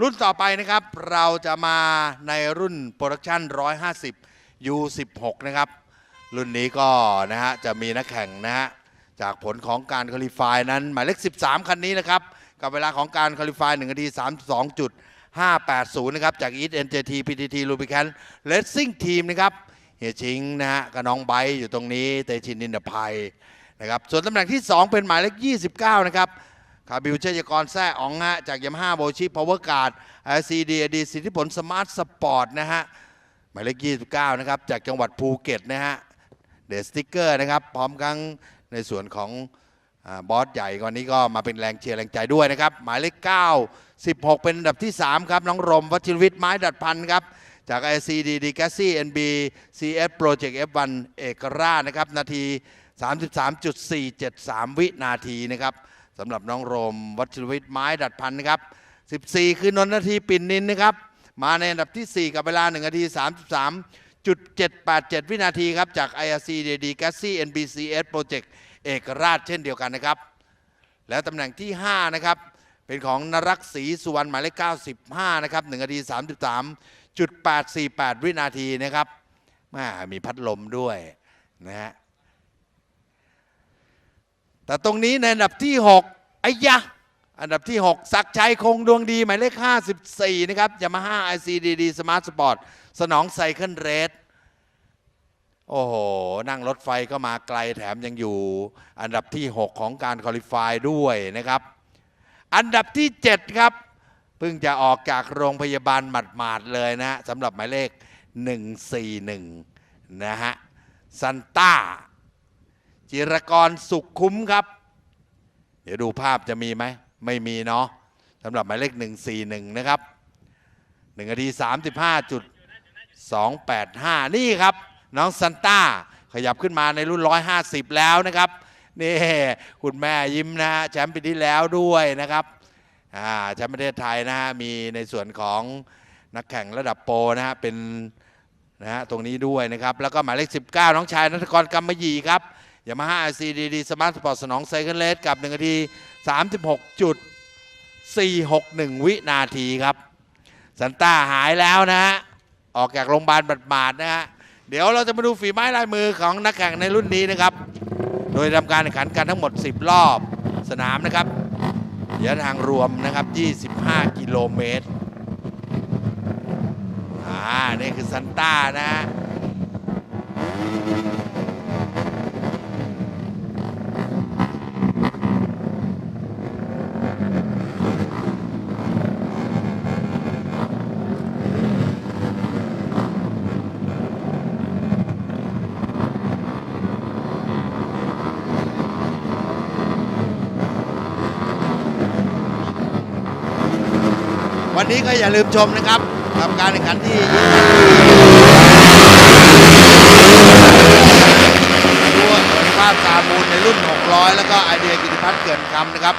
รุ่นต่อไปนะครับ เราจะมาในรุ่นโปรดักชัน150 U16 นะครับ รุ่นนี้ก็นะฮะจะมีนักแข่งนะฮะจากผลของการคอลิฟายนั้น หมายเลข 13 คันนี้นะครับ กับเวลาของการคอลิฟาย1นาที 32.5 580 นะครับ จาก East NJT PTT Lubricant Racing Team นะครับเฮียชิงนะฮะกับน้องไบร์อยู่ตรงนี้เตชินนินดภัยนะครับส่วนตำแหน่งที่ 2 เป็นหมายเลข 29 นะครับคาบิวเชยกรแซ่อองฮะจากยามาฮ่าโบชิพาวเวอร์การ์ดไอซีดีดีสิทธิผลสมาร์ทสปอร์ตนะฮะหมายเลข 29 นะครับ จากจังหวัดภูเก็ตนะฮะเดสติกเกอร์นะครับ พร้อมทั้งในส่วนของ บอสใหญ่วันนี้ก็มาเป็นแรงเชียร์แรงใจด้วยนะครับ หมายเลข 9 16 เป็นอันดับที่ 3 ครับ น้องรมวัชิรวิทย์ไม้ดัดพันครับ จาก ICD d g a s s y NB CS Project F1 เอกราชนะครับ นาที 33.473 วินาทีนะครับสำหรับน้องรมวัชิรวิทย์ไม้ดัดพันนะครับ 14 คือนนนาทีปิ่นนินนะครับ มาในอันดับที่ 4 กับเวลา 1 นาที 33.787 วินาทีครับ จาก IRC DD g a s s y NBCS Project เอกราชเช่นเดียวกันนะครับ แล้วตำแหน่งที่ 5 นะครับ เป็นของนรักษ์ศรีสุวรรณหมายเลข95 นะครับ1นาที 33.848 วินาทีนะครับม่มีพัดลมด้วยนะฮะแต่ตรงนี้ในอันดับที่ 6ไอ้ยะอันดับที่6ศักชัยคงดวงดี หมายเลข 54 นะครับยามาฮ่า ICDD Smart Sport สนองไซเคิลเรส โอ้โห นั่งรถไฟก็มาไกลแถมยังอยู่ อันดับที่ 6 ของการคอลิฟายด้วยนะครับ อันดับที่ 7 ครับ เพิ่งจะออกจากโรงพยาบาลหมาดๆเลยนะสำหรับหมายเลข 141 นะฮะซันต้า จิรกรสุขคุ้มครับ เดี๋ยวดูภาพจะมีไหม ไม่มีเนาะสำหรับหมายเลข 141 นะครับ1นาที35.285 นี่ครับ น้องซันต้าขยับขึ้นมาในรุ่น 150 แล้วนะครับนี่คุณแม่ยิ้มนะฮะแชมป์ปีที่แล้วด้วยนะครับอ่าแชมป์ประเทศไทยนะฮะมีในส่วนของนักแข่งระดับโปรนะฮะเป็นนะฮะตรงนี้ด้วยนะครับ แล้วก็หมายเลข 19 น้องชายนัทกรกำมยีครับยามาฮ่า CDD Smart Sport สนองไซเคิลเลสกับ1นาที 36.461 วินาทีครับ สันต้าหายแล้วนะฮะออกจากโรงพยาบาลบัดบาดนะฮะ เดี๋ยวเราจะมาดูฝีไม้ลายมือของนักแข่งในรุ่นนี้นะครับ โดยทำการแข่งขันกันทั้งหมด 10 รอบสนามนะครับระยะทางรวมนะครับ 25 กิโลเมตร อ่า นี่คือซันต้านะฮะ นี้ก็อย่าลืมชมนะครับกับการแข่งขันที่ยิ่งใหญ่ดูภาพตามูลในรุ่น 600 แล้วก็ไอเดียกิติพัฒน์เกินคำนะครับ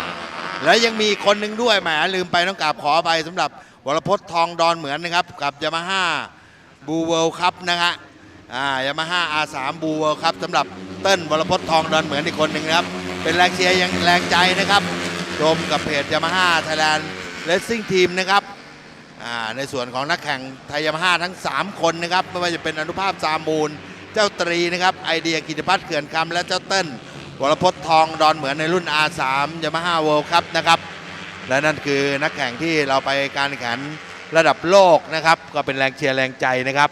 แล้วยังมีคนหนึ่งด้วยแหมลืมไปต้องกราบขอไปสำหรับวรพจน์ทองดอนเหมือนนะครับ กับยามาฮ่าบูเวิลคัพนะฮะอ่ายามาฮ่า R3 บูเวิลคัพสำหรับเติ้ลวรพจน์ทองดอนเหมือนอีกคนหนึ่งนะครับ เป็นแรงเชียร์ยังแรงใจนะครับชมกับเพจยามาฮ่าไทยแลนด์เลสซิ่งทีมนะครับ ในส่วนของนักแข่งไทยามาฮ่าทั้ง 3 คนนะครับไม่ว่าจะเป็นอนุภาพซามูล เจ้าตรีนะครับไอเดียกิติพัฒน์เขื่อนคำและเจ้าเติ้ลวรพจน์ทองดอนเหมือนในรุ่น R3 ยามาฮ่าเวิลด์คัพนะครับและนั่นคือนักแข่งที่เราไปการแข่งขันระดับโลกนะครับ ก็เป็นแรงเชียร์แรงใจนะครับ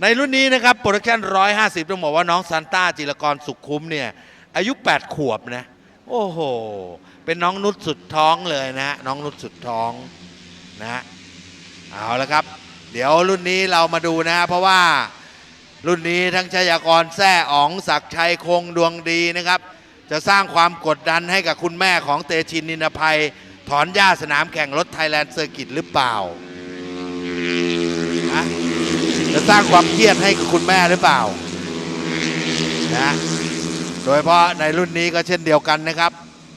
ในรุ่นนี้นะครับโปรดักชั่น 150 ต้องบอกว่าน้องซานต้าจิรกรสุขคุ้มเนี่ย อายุ 8 ขวบนะ โอ้โห เป็นน้องนุชสุดท้องเลยนะ น้องนุชสุดท้องนะเอาละครับ เดี๋ยวรุ่นนี้เรามาดูนะ เพราะว่ารุ่นนี้ทั้งชยากรแซ่อ๋องศักชัยคงดวงดีนะครับ จะสร้างความกดดันให้กับคุณแม่ของเตชินนินภัย ถอนหญ้าสนามแข่งรถไทยแลนด์เซอร์กิตหรือเปล่าฮะจะสร้างความเครียดให้กับคุณแม่หรือเปล่านะโดยเฉพาะในรุ่นนี้ก็เช่นเดียวกันนะครับ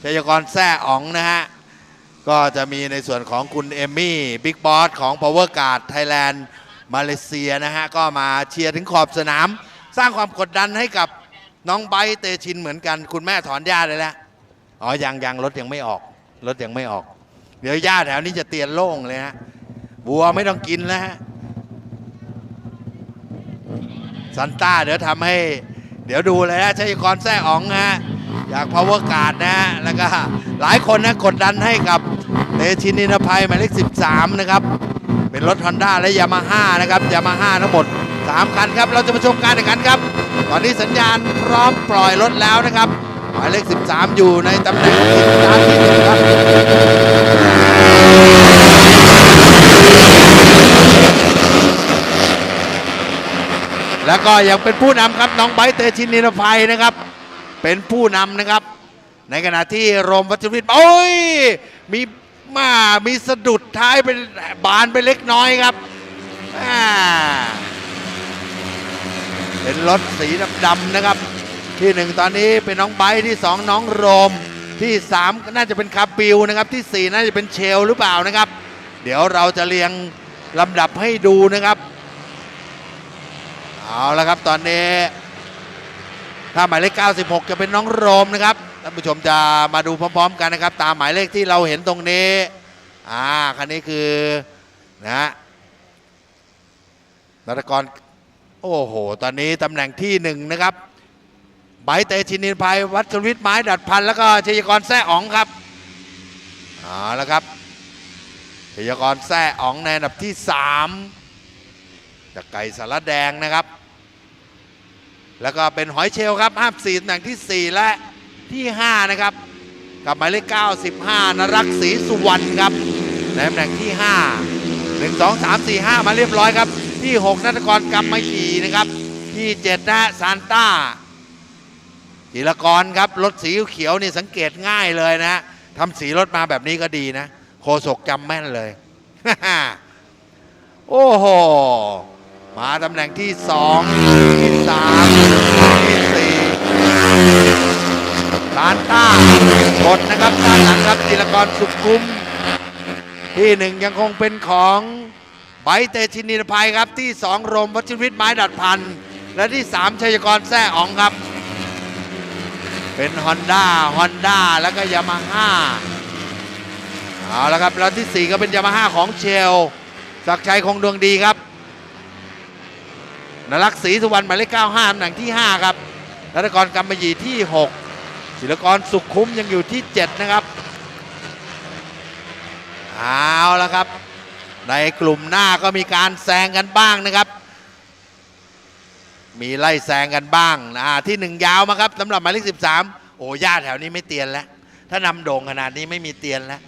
ชัยกรแซ่อ๋องนะฮะ ก็จะมีในส่วนของคุณเอมมี่บิ๊กบอสของ Power Guard Thailand มาเลเซียนะฮะ ก็มาเชียร์ถึงขอบสนาม สร้างความกดดันให้กับน้องไบเตชินเหมือนกัน คุณแม่ถอนหญ้าเลยแล้วอ๋อยังยังรถยังไม่ออก รถยังไม่ออก เดี๋ยวหญ้าแถวนี้จะเตียนโล่งเลยฮะวัวไม่ต้องกินแล้วฮะซันต้าเดี๋ยวทำให้ เดี๋ยวดูเลยนะชัยกรแซ่อ๋องฮะ อยากพาวเวอร์การ์ดนะฮะแล้วก็หลายคนนะกดดันให้กับเตชินินภัยหมายเลข13 นะครับ เป็นรถ Honda และยามาฮ่านะครับยามาฮ่าทั้งหมด 3 คันครับ เราจะมาชมการแข่งขันครับ ตอนนี้สัญญาณพร้อมปล่อยรถแล้วนะครับ หมายเลข 13 อยู่ในตำแหน่งที่สามที่หนึ่งครับแล้วก็ยังเป็นผู้นำครับน้องไบเตชินนิรภัยนะครับ เป็นผู้นำนะครับ ในขณะที่โรมวัชรวิทย์โอ้ยมีมามีสะดุดท้ายเป็นบานไปเล็กน้อยครับอ่าเป็นรถสีดำๆนะครับ ที่หนึ่งตอนนี้เป็นน้องไบที่สองน้องโรมที่สามน่าจะเป็นคาปิวนะครับที่สี่น่าจะเป็นเชลหรือเปล่านะครับ เดี๋ยวเราจะเรียงลำดับให้ดูนะครับ เอาละครับตอนนี้ ถ้าหมายเลข 96 จะเป็นน้องโรมนะครับท่านผู้ชมจะมาดูพร้อม ๆ กันนะครับ ตามหมายเลขที่เราเห็นตรงนี้อ่าคันนี้คือนะนัตกรโอ้โห ตอนนี้ตำแหน่งที่หนึ่งนะครับไบเตชินินภัยวัชรวิทย์ไม้ดัดพันแล้วก็ชัยกรแซ่อ๋องครับเอาละครับชัยกรแซ่อ๋องในอันดับที่สามจากไก่สารแดงนะครับ แล้วก็เป็นหอยเชลล์ครับห้ามสี่ตำแหน่งที่ 4 และที่ 5 นะครับ กับหมายเลข95 นรักศรีสุวรรณครับในตำแหน่งที่ 5 1 2 3 4 5 มาเรียบร้อยครับ ที่ 6นัตกรกรรมมาขี่นะครับ ที่ 7 นะซานต้าจิรกรครับรถสีเขียวนี่สังเกตง่ายเลยนะทำสีรถมาแบบนี้ก็ดีนะ โคศกจำแม่นเลย โอ้โห มาตำแหน่งที่สองที่ สามที่สี่ลานต้ากดนะครับด้านหลังครับจิรกรสุขุม ที่หนึ่งยังคงเป็นของไบร์ทเตชินินภัยครับที่สองรมวัชรวิทย์ไม้ดัดพัน และที่สามชัยกรแซ่อ๋องครับ เป็น Honda Honda แล้วก็ยามาฮ่าเอาละครับแล้วที่สี่ก็เป็นยามาฮ่าของเชลศักชัยคงดวงดีครับ นรักศรีสุวรรณหมายเลข95ตำแหน่งที่ 5 ครับรัตกรกำมะหยี่ที่ 6 ศิลกรสุขคุ้มยังอยู่ที่ 7 นะครับเอาละครับ ในกลุ่มหน้าก็มีการแซงกันบ้างนะครับ มีไล่แซงกันบ้างอ่าที่หนึ่งยาวมาครับสำหรับหมายเลข13 โอ้ญาติแถวนี้ไม่เตียนแล้ว ถ้านำโด่งขนาดนี้ไม่มีเตียนแล้ว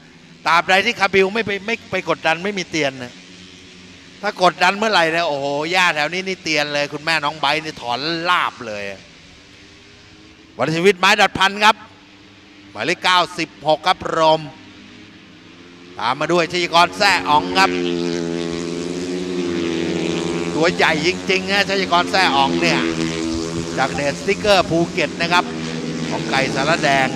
ตราบใดที่คาบิวไม่ไปไม่ไปกดดันไม่มีเตียนนะ ถ้ากดดันเมื่อไหร่เนี่ยโอ้โหย่าแถวนี้นี่เตียนเลย คุณแม่น้องไบร์ทนี่ถอนลาบเลยวันชีวิตไม้ดัดพันครับ หมายเลข96ครับรมตามมาด้วยชยกรแซ่อ๋องครับ ตัวใหญ่จริงๆนะชยกรแซ่อ๋องเนี่ย จากเดนสติกเกอร์ภูเก็ตนะครับ ของไก่สารแดง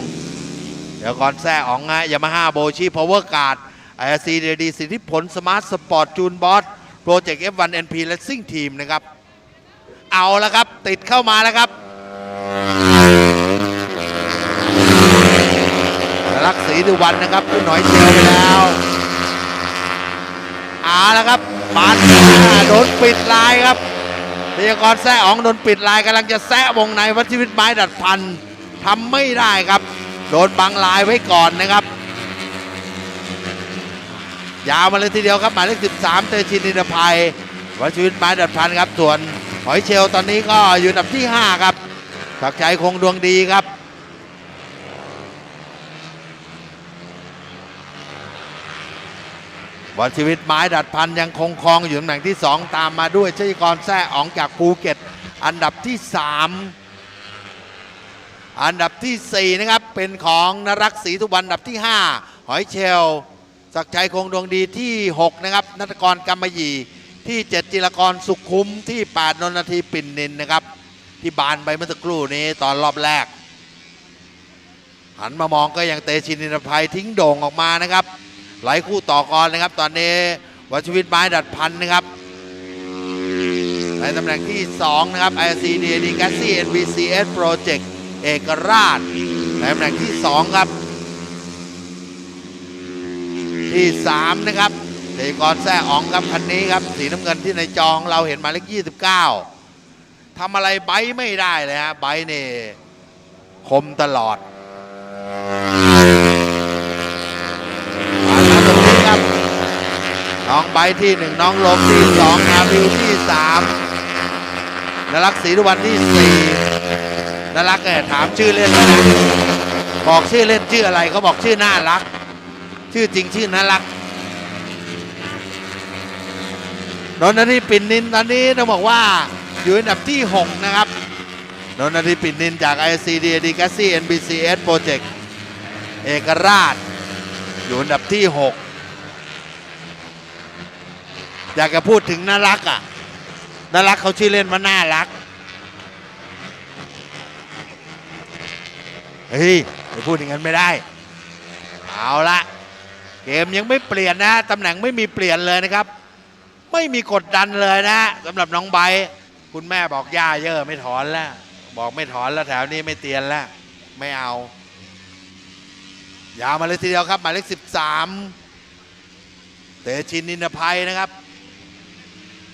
เดี๋ยวก่อนแซ่อ๋องฮะยามาฮ่าโบชีพาวเวอร์การ์ดไอซีเดดีสิทธิผลสมาร์ทสปอร์ตจูนบอส โปรเจกต์ F1 NP และซิ่งทีมนะครับ เอาแล้วครับ ติดเข้ามาแล้วครับรักศรีดุวันนะครับคุณหน่อยเชียวไปแล้วเอาแล้วครับปาดหน้าโดนปิดลายครับเดียกรแซ่อ๋องโดนปิดลายกำลังจะแซะวงในวัชวิทไม้ดัดพันทำไม่ได้ครับ โดนบังลายไว้ก่อนนะครับ ยาวมาเลยทีเดียวครับหมายเลข13 เตชินินภัยวัชวิทย์ไม้ดัดพันครับ ส่วนหอยเชลตอนนี้ก็อยู่อันดับที่ 5 ครับศักชัยคงดวงดีครับวันชีวิตไม้ดัดพันยังคงครองอยู่ตำแหน่งที่ 2 ตามมาด้วยชัยกรแซ่อ๋องจากภูเก็ต อันดับที่ 3 อันดับทีสี่ 4 นะครับ เป็นของนรักศรีทุวันอันดับที่ 5 หอยเชล ศักชัยคงดวงดีที่ 6 นะครับนัตกรกำมยีที่ 7 จิรกรสุขคุ้มที่8นนทีปิ่นนินนะครับ ที่บานไปเมื่อสักครู่นี้ตอนรอบแรก หันมามองก็ยังเตชินินภัยทิ้งโด่งออกมานะครับหลายคู่ต่อกรนะครับ ตอนนี้วัชวิทไม้ดัดพันนะครับในตำแหน่งที่ 2 นะครับ IC DAD g a s s y NVCS Project เอกราชในตำแหน่งที่ 2 ครับ ที่ 3 นะครับเตกรแซ่อองครับคันนี้ครับสีน้ำเงินที่ในจองเราเห็นหมายเลข29ทำอะไรไบไม่ได้เลยฮะไบนี่คมตลอดมาตรงนี้ครับ น้องไบที่หนึ่งน้องลมที่สองอาบิวที่สามนรักศรีทุวันที่สี่นรักเนี่ยถามชื่อเล่นนะบอกชื่อเล่นชื่ออะไรเขาบอกชื่อน่ารัก ชื่อจริงชื่อน่ารักนนทนีปิ่นนินตอนนี้ต้องบอกว่าอยู่อันดับที่ 6 นะครับนนทนีปิ่นนินจาก ICD d g a s s y NBCS Project เอกราช อยู่อันดับที่ 6 อยากจะพูดถึงน่ารักอะน่ารักเขาชื่อเล่นว่าน่ารักเฮ้ยไปพูดอย่างนั้นไม่ได้ เอาละ เกมยังไม่เปลี่ยนนะตำแหน่งไม่มีเปลี่ยนเลยนะครับ ไม่มีกดดันเลยนะสำหรับน้องไบคุณแม่บอกย่าเยอะไม่ถอนแล้ว บอกไม่ถอนแล้วแถวนี้ไม่เตียนแล้ว ไม่เอา ยาวมาเลยทีเดียวครับหมายเลขสิบสามเตชินนินภัยนะครับ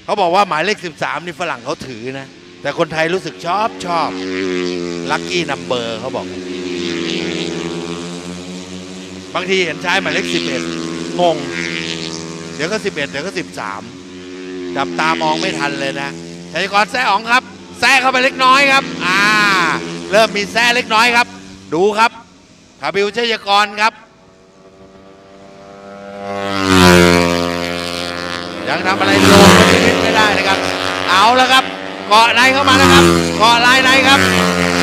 เขาบอกว่าหมายเลข 13 นี่ฝรั่งเขาถือนะ แต่คนไทยรู้สึกชอบชอบลัคกี้นัมเบอร์เขาบอก บางทีเห็นใช้หมายเลข11งง เดี๋ยวก็11เอ็ดเดี๋ยวก็13จับตามองไม่ทันเลยนะชัยกรแซ่อองครับ แซ่เข้าไปเล็กน้อยครับ อ่า เริ่มมีแซ่เล็กน้อยครับ ดูครับคาบิวชัยกรครับ ยังทำอะไรโลงชีวิตไม่ได้นะครับเอาแล้วครับ เกาะในเข้ามานะครับ เกาะลายในครับ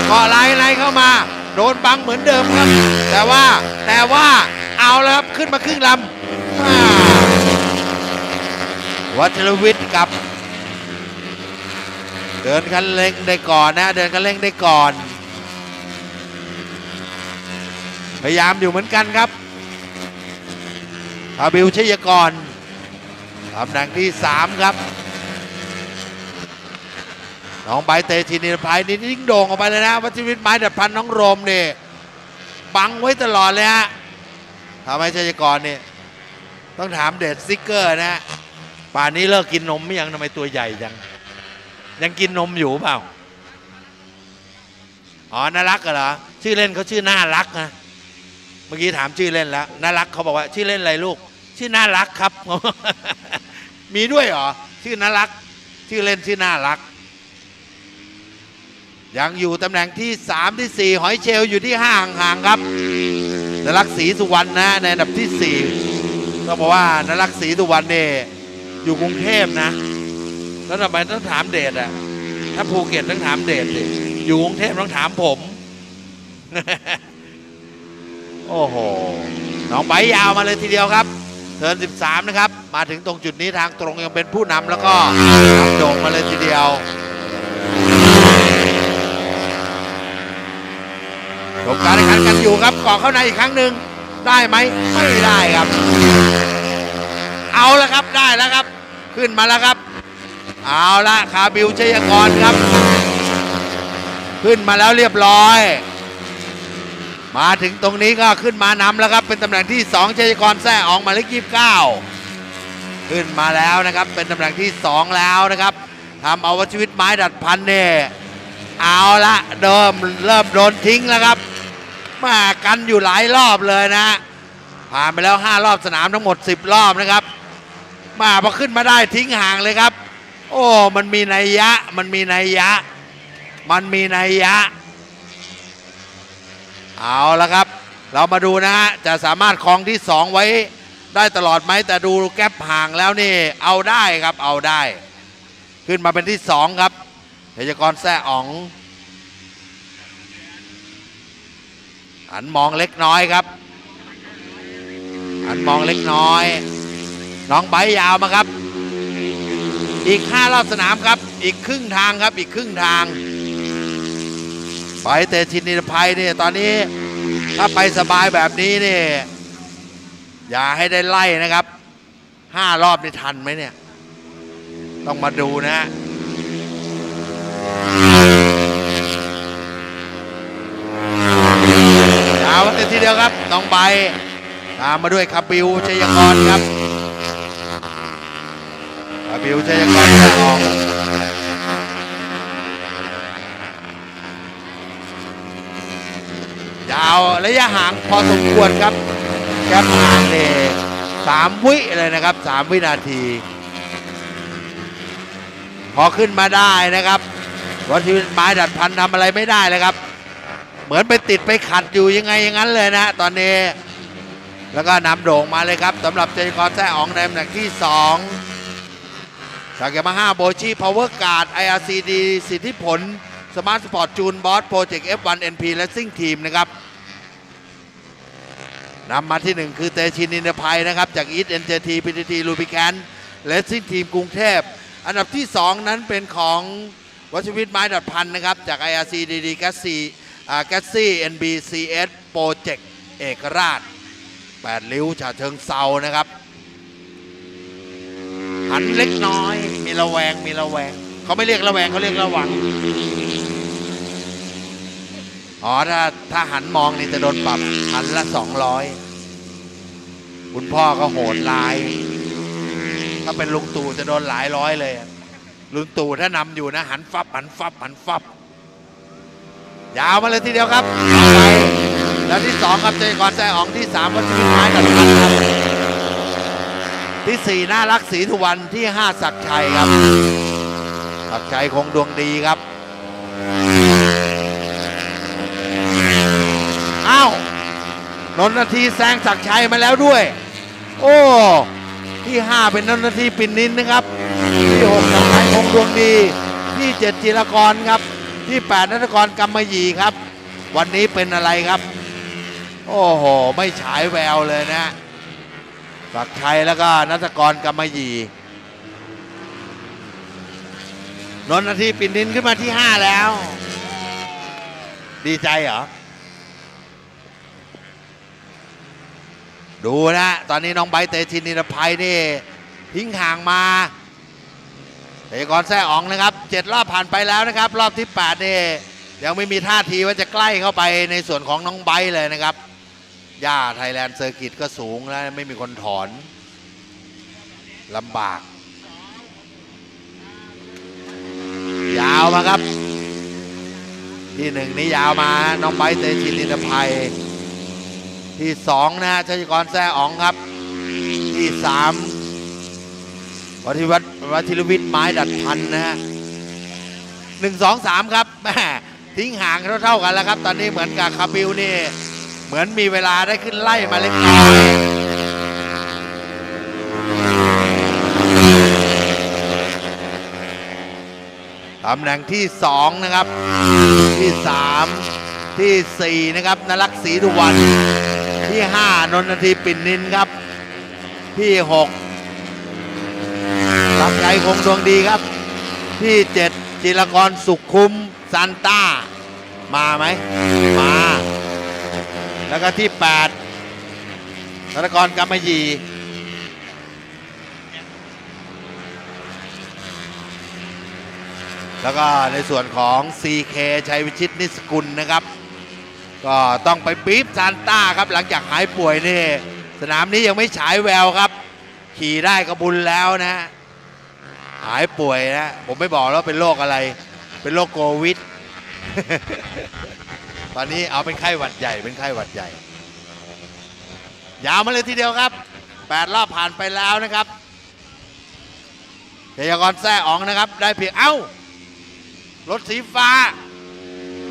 เกาะลายในเข้ามา โดนบังเหมือนเดิมครับ แต่ว่าแต่ว่าเอาแล้วครับขึ้นมาครึ่งลำวัชรวิทย์กับ เดินคันเร่งได้ก่อนนะ เดินคันเร่งได้ก่อน พยายามอยู่เหมือนกันครับอาบิวชัยกรตำแหน่งที่ 3 ครับ น้องใบเตชินินภัยนี่ยิ่งโด่งออกไปเลยนะวัชวิทย์ไม้ดัดพันน้องโรมนี่บังไว้ตลอดเลยฮะทำให้ชัยกรนี่ต้องถามเดชซิกเกอร์นะป่านนี้เลิกกินนมไม่ยังทำไมตัวใหญ่จังยังกินนมอยู่เปล่าอ๋อน่ารักเหรอชื่อเล่นเขาชื่อน่ารักนะเมื่อกี้ถามชื่อเล่นแล้วน่ารักเขาบอกว่า ชื่อเล่นอะไรลูก ชื่อน่ารักครับ มีด้วยเหรอชื่อน่ารัก ชื่อเล่นชื่อน่ารัก ยังอยู่ตำแหน่งที่ 3 ที่ 4 หอยเชลล์อยู่ที่ห้าห่างๆครับนรักศรีสุวรรณนะในอันดับที่ 4 ต้องบอกว่านรักศรีสุวรรณเนี่ยอยู่กรุงเทพนะ แล้วทำไมต้องถามเดชอะถ้าภูเก็ตต้องถามเดชดิอยู่กรุงเทพต้องถามผม โอ้โหน้องไบยาวมาเลยทีเดียวครับเทิร์น13 นะครับ มาถึงตรงจุดนี้ทางตรงยังเป็นผู้นำแล้วก็โด่งมาเลยทีเดียว จบการแข่งขันกันอยู่ครับกาะเข้าในอีกครั้งหนึ่งได้ไหมไม่ได้ครับ เอาแล้วครับได้แล้วครับ ขึ้นมาแล้วครับ เอาละคาบิวชัยกรครับ ขึ้นมาแล้วเรียบร้อย มาถึงตรงนี้ก็ขึ้นมานำแล้วครับ เป็นตำแหน่งที่2ชัยกรแซ่ออกมาเลขยี่สิบเก้าขึ้นมาแล้วนะครับ เป็นตำแหน่งที่ 2 แล้วนะครับทำเอาวัชีวิตไม้ดัดพันเนี่ยเอาละเดิมเริ่มโดนทิ้งแล้วครับ มากันอยู่หลายรอบเลยนะ ผ่านไปแล้ว 5 รอบสนามทั้งหมด 10 รอบนะครับ มาพอขึ้นมาได้ทิ้งห่างเลยครับ โอ้มันมีนัยยะ มันมีนัยยะ มันมีนัยยะ เอาละครับ เรามาดูนะฮะจะสามารถครองที่ 2 ไว้ได้ตลอดไหมแต่ดูแก๊ปห่างแล้วนี่ เอาได้ครับเอาได้ ขึ้นมาเป็นที่ 2 ครับเทยกรแซ่อ๋อง หันมองเล็กน้อยครับหันมองเล็กน้อย น้องไบยาวมาครับ อีก5รอบสนามครับ อีกครึ่งทางครับ อีกครึ่งทางไปเตชินนิรภัยเนี่ยตอนนี้ถ้าไปสบายแบบนี้เนี่ยอย่าให้ได้ไล่นะครับ5รอบนี่ทันไหมเนี่ย ต้องมาดูนะฮะาวเต็มทีเดียวครับ น้องใบ ตามมาด้วยคาบิวชัยกรครับคาบิวชัยกรจะออกยาวระยะห่างพอสมควรครับ แก๊ปห่างเนี่ยสามวิเลยนะครับสามวินาที พอขึ้นมาได้นะครับวัชีวิตไม้ดัดพันทำอะไรไม่ได้เลยครับ เหมือนไปติดไปขัดอยู่ยังไงอย่างนั้นเลยนะตอนนี้ แล้วก็นำโด่งมาเลยครับสำหรับเจคอนแซ่อองในตำแหน่งที่ 2 จากยามาฮ่าโบชีพาวเวอร์การ์ด IRCD สิทธิผลสมาร์ทสปอร์ตจูนบอสโปรเจกต์ F1 NP และซิ่งทีมนะครับนำมาที่ 1 คือเตชินินภัยนะครับ จากอีทเอ็นเจทีพีทีลูบิแคนและซิ่งทีมกรุงเทพ อันดับที่ 2 นั้นเป็นของวัชวิทย์ไม้ดัดพันนะครับ จาก IRCDD แกสซี แกสซี่ NBCS โปรเจกต์เอกราช8ริ้วฉาเชิงเซานะครับ หันเล็กน้อย มีระแวงมีระแวง เขาไม่เรียกระแวงเขาเรียกระวัง อ๋อ ถ้าถ้าหันมองนี่จะโดนปรับ หันละ 200 คุณพ่อก็โหดลาย ถ้าเป็นลุงตู่จะโดนหลายร้อยเลยลุงตู่ถ้านำอยู่นะ หันฟับหันฟับหันฟับ ยาวมาเลยทีเดียวครับไปแล้วที่สองครับเจกรแซ่อองที่สามวัชรินไม้ดัดพันครับที่สี่น่ารักศรีทุวันที่ห้าศักชัยครับศักชัยคงดวงดีครับอ้าวนนททีแซงศักชัยมาแล้วด้วย โอ้ที่ห้าเป็นนนททีปิ่นนินนะครับ ที่หกศักชัยคงดวงดีที่เจ็ดจิรกรครับ ที่แปดนัทกรกำมะหยี่ครับ วันนี้เป็นอะไรครับ โอ้โห ไม่ฉายแววเลยนะศักดิ์ชัยแล้วก็นัทกรกำมะหยี่นนททีปิ่นนินขึ้นมาที่ห้าแล้ว ดีใจเหรอ ดูนะ ตอนนี้น้องไบเตชินนิรภัยนี่ทิ้งห่างมา เตะกรแซ่อ๋องนะครับเจ็ดรอบผ่านไปแล้วนะครับ รอบที่8นี่ยังไม่มีท่าทีว่าจะใกล้เข้าไปในส่วนของน้องไบเลยนะครับหญ้าไทยแลนด์เซอร์กิตก็สูงแล้วไม่มีคนถอนลำบาก ยาวมาครับ ที่หนึ่งนี่ยาวมาน้องไบร์ทเตชินนิรภัย ที่สองนะฮะชัยกรแซ่อ๋องครับ ที่สาม วัทิวัฒน์วัทิรวิทย์ไม้ดัดพันนะฮะหนึ่งสองสามครับแม่ทิ้งห่างเท่าๆกันแล้วครับ ตอนนี้เหมือนกับคาบิลนี่ เหมือนมีเวลาได้ขึ้นไล่มาเล็กน้อยตำแหน่งที่สองนะครับ ที่สามที่สี่นะครับนรักษ์ศรีทุวันที่ห้านนททีปิ่นนินครับ ที่หก ตับใจคงดวงดีครับ ที่เจ็ดจิรกรสุขคุ้มซันต้า มาไหมมา แล้วก็ที่แปดธนกรกำมะหยี่แล้วก็ในส่วนของ CK ชัยวิชิตนิสกุลนะครับ ก็ต้องไปบีบซานต้าครับหลังจากหายป่วยนี่ สนามนี้ยังไม่ฉายแววครับ ขี่ได้ก็บุญแล้วนะฮะ หายป่วยนะ ผมไม่บอกแล้วเป็นโรคอะไร เป็นโรคโควิด ตอนนี้เอาเป็นไข้หวัดใหญ่ เป็นไข้หวัดใหญ่ ยาวมาเลยทีเดียวครับแปดรอบผ่านไปแล้วนะครับเทยากรแซ่อองนะครับ ได้เพียงเอ้ารถสีฟ้า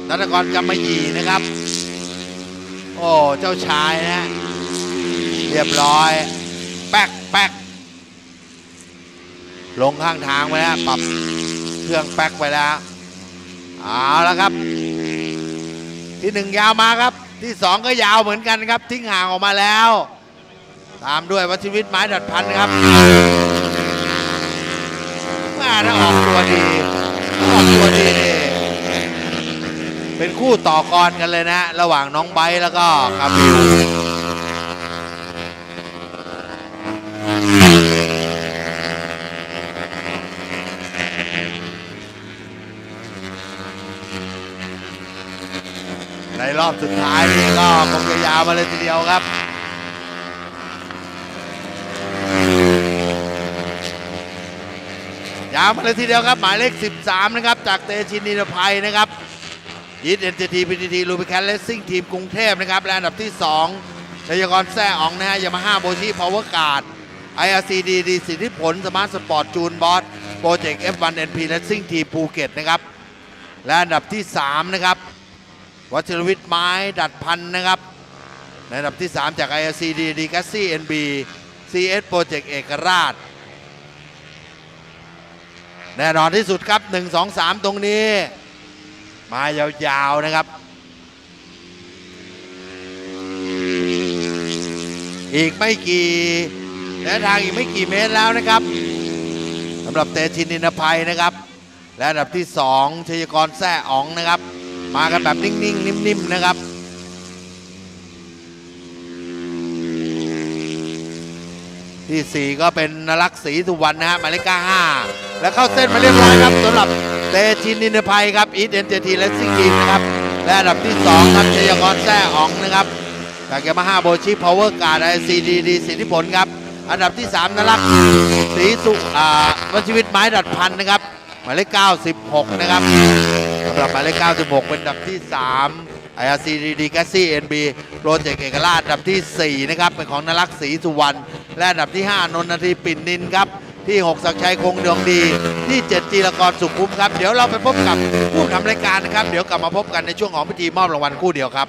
นัทกรกำมะหยี่นะครับ โอ้ เจ้าชายนะ เรียบร้อย แป๊กแป๊ก ลงข้างทางไปแล้วปรับเครื่องแป๊กไปแล้วเอาแล้วครับ ที่หนึ่งยาวมาครับ ที่สองก็ยาวเหมือนกันครับ ทิ้งห่างออกมาแล้ว ตามด้วยวัชวิทย์ไม้ดัดพันครับมาถ้าออกตัวดีออกตัวดีนี่เป็นคู่ต่อกรกันเลยนะ ระหว่างน้องไบแล้วก็กาบิว รอบสุดท้ายนี่ก็คงจะยาวมาเลยทีเดียวครับยาวมาเลยทีเดียวครับ หมายเลข 13 นะครับ จากเตชินนิรภัยนะครับยีดเอ็นจีทีพีทีทีลูบิแคทเลสซิ่งทีมกรุงเทพนะครับ และอันดับที่2ชัยกรแซ่อองนะฮะยามาฮ่าโบชิพาวเวอร์การ์ดไออาร์ซีดีดีสิทธิผลสมาร์ทสปอร์ตจูนบอสโปรเจกต์เอฟวันเอ็นพีเลสซิ่งทีมภูเก็ตนะครับ และอันดับที่ 3 นะครับ วัชรวิทย์ไม้ดัดพันนะครับ ในอันดับที่ 3 จาก IRCD d g a s s y NB CS Project เอกราช แน่นอนที่สุดครับ 1 2 3 ตรงนี้ มายาวๆนะครับ อีกไม่กี่และทางอีกไม่กี่เมตรแล้วนะครับสำหรับเตชินนินภัยนะครับ และอันดับที่ 2ชัยกรแซ่อ๋องนะครับ มากันแบบนิ่งๆ นิ่มๆ นะครับ ที่ 4 ก็เป็นนรักษ์ศรีสุวรรณนะฮะหมายเลข5และเข้าเส้นมาเรียบร้อยครับสำหรับเตชินนินภัยครับอีทเอ็นเจทีและซิ่งทีนะครับ และอันดับที่ 2 ครับชัยกรแซ่อ๋องนะครับจากยามาฮ่าโบชิพาวเวอร์การ์ดไอซีดีดีสิทธิผลครับ อันดับที่ 3นรักษ์ศรีสุอ่าวัชีวิตไม้ดัดพันนะครับ หมายเลข96 นะครับสำหรับหมายเลข96 เป็นอันดับที่ 3 IRCDD g a s s y NB โปรเจกต์เอกราชอันดับทีสี่4 นะครับ เป็นของนรักษ์ศรีสุวรรณ และอันดับที่ 5 นนทีปิ่นนินครับ ที่6ศักชัยคงดวงดี ที่ 7 จีรกรสุขุมครับ เดี๋ยวเราไปพบกับผู้ทำรายการนะครับ เดี๋ยวกลับมาพบกันในช่วงของพิธีมอบรางวัลคู่เดียวครับ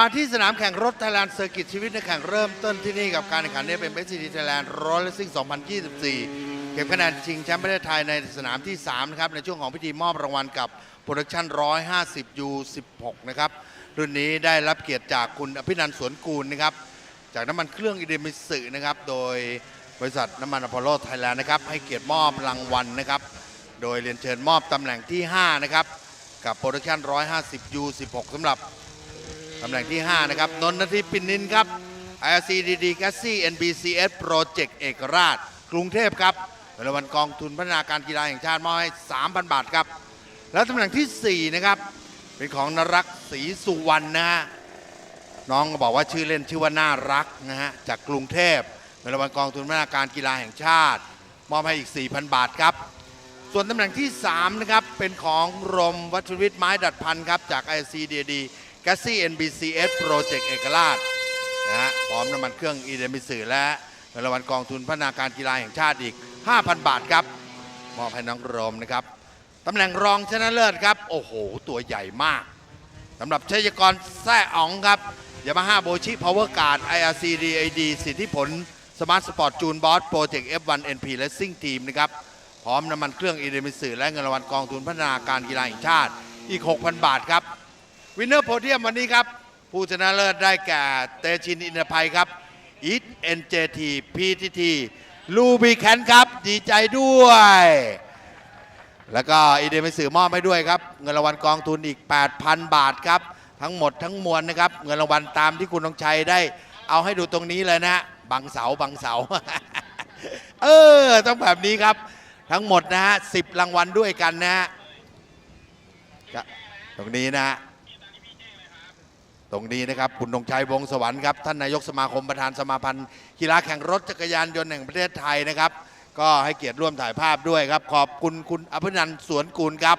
มาที่สนามแข่งรถไทยแลนด์เซอร์กิตชีวิตในแข่งเริ่มต้นที่นี่กับการแข่งขันนี้เป็นเบสซีดีไทยแลนด์รถเลสซิ่ง2024 เก็บคะแนนชิงแชมป์ประเทศไทยในสนามที่ 3 นะครับ ในช่วงของพิธีมอบรางวัลกับโปรดักชั่น 150 U16 นะครับ รุ่นนี้ได้รับเกียรติจากคุณอภินันท์สวนกูลนะครับ จากน้ำมันเครื่องอิเดมิสึนะครับ โดยบริษัทน้ำมันอพอลโลไทยแลนด์นะครับให้เกียรติมอบรางวัลนะครับ โดยเรียนเชิญมอบตำแหน่งที่ 5 นะครับ กับโปรดักชั่น 150 U16 สำหรับ ตำแหน่งที่ 5 นะครับ นนททีปินนินครับ IRCDD g a s s y NBCS Project เอกราช กรุงเทพครับเงินรางวัลกองทุนพัฒนาการกีฬาแห่งชาติมอบให้ 3,000 บาทครับ แล้วตำแหน่งทีสี่4 นะครับ เป็นของนรักษ์ศรีสุวรรณนะฮะน้องก็บอกว่าชื่อเล่นชื่อว่าน่ารักนะฮะจากกรุงเทพเงินรางวัลกองทุนพัฒนาการกีฬาแห่งชาติ มอบให้อีก 4,000 บาทครับ ส่วนตำแหน่งที่ 3 นะครับ เป็นของรมวัชรวิทย์ไม้ดัดพันครับ จาก ICDD g a s s y NBCS Project เอกราชนะฮะพร้อมน้ำมันเครื่องอีเดมิสือและเงินรางวัลกองทุนพัฒนาการกีฬาแห่งชาติอีก 5,000 บาทครับ มอบให้น้องรมนะครับตำแหน่งรองชนะเลิศครับ โอ้โห ตัวใหญ่มากสำหรับชัยกรแซ่อ๋องครับยามาฮ่าโบชิพาวเวอร์การ์ด IRC DAD สิทธิผลสมาร์ทสปอร์ตจูนบอสโปรเจกต์ F1 NP Racing Team นะครับพร้อมน้ำมันเครื่องอีเดมิสึและเงินรางวัลกองทุนพัฒนาการกีฬาแห่งชาติอีก 6,000 บาทครับ วินเนอร์โพเดียมวันนี้ครับ ผู้ชนะเลิศได้แก่เตชินอินทภัยครับอีท NJT PTT ลูบีแคนครับ ดีใจด้วย แล้วก็อีเดมิสือมอบให้ด้วยครับ เงินรางวัลกองทุนอีก 8,000 บาทครับ ทั้งหมดทั้งมวลนะครับ เงินรางวัลตามที่คุณธงชัยได้ เอาให้ดูตรงนี้เลยนะบังเสาบังเสา เออ ต้องแบบนี้ครับ ทั้งหมดนะฮะสิบรางวัลด้วยกันนะฮะตรงนี้นะฮะ ตรงนี้นะครับคุณธงชัยวงสวรรค์ครับท่านนายกสมาคมประธานสมาพันธ์กีฬาแข่งรถจักรยานยนต์แห่งประเทศไทยนะครับ ก็ให้เกียรติร่วมถ่ายภาพด้วยครับ ขอบคุณคุณอภินันท์สวนกูลครับ